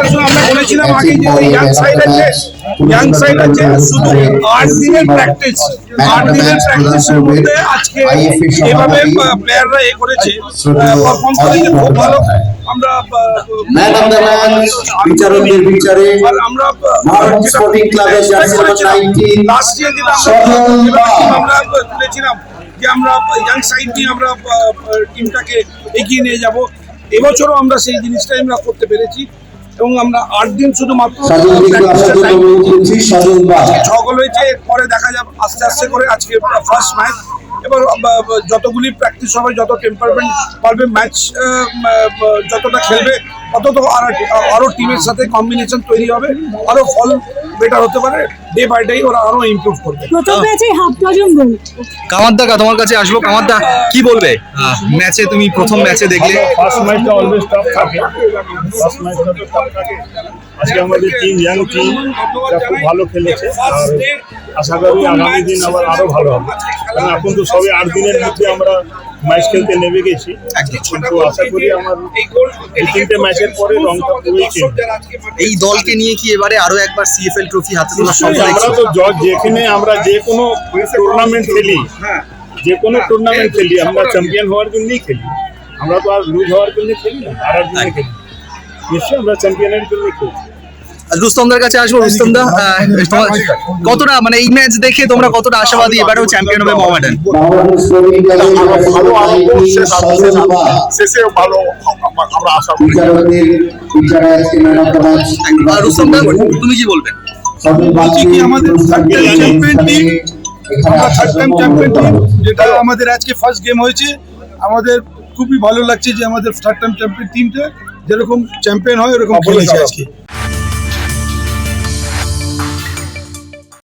একটা সময় আমরা বলেছিলাম আগে যে ওই ইয়াং সাইড আছে ইয়াং সাইড আছে শুধু আট দিনের প্র্যাকটিস আট দিনের প্র্যাকটিসের মধ্যে আজকে এভাবে প্লেয়াররা এ করেছে পারফর্ম করেছে খুব ভালো। আমরা ম্যান অফ বিচারকদের বিচারে আর আমরা মহারাজ স্পোর্টিং ক্লাবের জার্সি নাম্বার 19 লাস্ট ইয়ার যেটা আমরা দাস। আমরা তুলেছিলাম যে আমরা ইয়াং সাইড নিয়ে আমরা টিমটাকে এগিয়ে নিয়ে যাব। এবছরও আমরা সেই জিনিসটাই আমরা করতে পেরেছি। এবং আমরা আট দিন শুধুমাত্র ছগল হয়েছে পরে দেখা যাবে আস্তে আস্তে করে আজকে ফার্স্ট ম্যাচ এবার যতগুলি প্র্যাকটিস হবে যত টেম্পারমেন্ট পারবে ম্যাচ যতটা খেলবে তত তো আর আরও টিমের সাথে কম্বিনেশন তৈরি হবে। আরও ফল বেটার হতে পারে ডে বাই ডে ওরা আরও ইমপ্রুভ করবে। প্রথম ম্যাচে হাফ ডজন গোল। তোমার কাছে আসব কামাদ্দা কি বলবে? ম্যাচে তুমি প্রথম ম্যাচে দেখলে? ফার্স্ট ম্যাচটা অলওয়েজ টাফ থাকে। ফার্স্ট ম্যাচটা তো টাফ থাকে। আজকে আমাদের টিম ইয়াং টিম খুব ভালো খেলেছে। আশা করি আগামী দিন আবার আরও ভালো হবে। কারণ এখন তো সবে আট দিনের মধ্যে আমরা ম্যাচ খেলতে নেমে গেছি। কিন্তু আশা করি আমার এই তিনটে ম্যাচের পরে রংটা পুরোই চেঞ্জ এই দলকে নিয়ে কি এবারে আরও একবার সিএফএল ট্রফি হাতে তোলার স্বপ্ন আমরা তো যেখানে আমরা যে কোনো টুর্নামেন্ট খেলি যে কোনো টুর্নামেন্ট খেলি আমরা চ্যাম্পিয়ন হওয়ার জন্যই খেলি। আমরা তো আর লুজ হওয়ার জন্য খেলি না হারার জন্য খেলি। নিশ্চয়ই আমরা চ্যাম্পিয়নের জন্য খেলছি। রুস্তমদার কাছে আসব রুস্তমদা কতটা মানে এই ম্যাচ দেখে তোমরা কতটা আশাবাদী এবারেও চ্যাম্পিয়ন হবে মোহামেডান মহারাজ স্পোর্টিং ক্লাবের জার্সি ভালো নাম্বার আরম্ভ 19 শেষ সজল দাস শেষে ভালো আমরা আশা করি বিচারকদের বিচারে আজকে ম্যান অফ দ্য ম্যাচ আর রুস্তমদা তুমি কি বলবে কি আমাদের আমরা থার্ড টাইম চ্যাম্পিয়ন টিম যেটা আমাদের আজকে ফার্স্ট গেম হয়েছে আমাদের খুবই ভালো লাগছে যে আমাদের থার্ড টাইম চ্যাম্পিয়ন টিমটা যেরকম চ্যাম্পিয়ন হয় ওরকম খেলেছে আজকে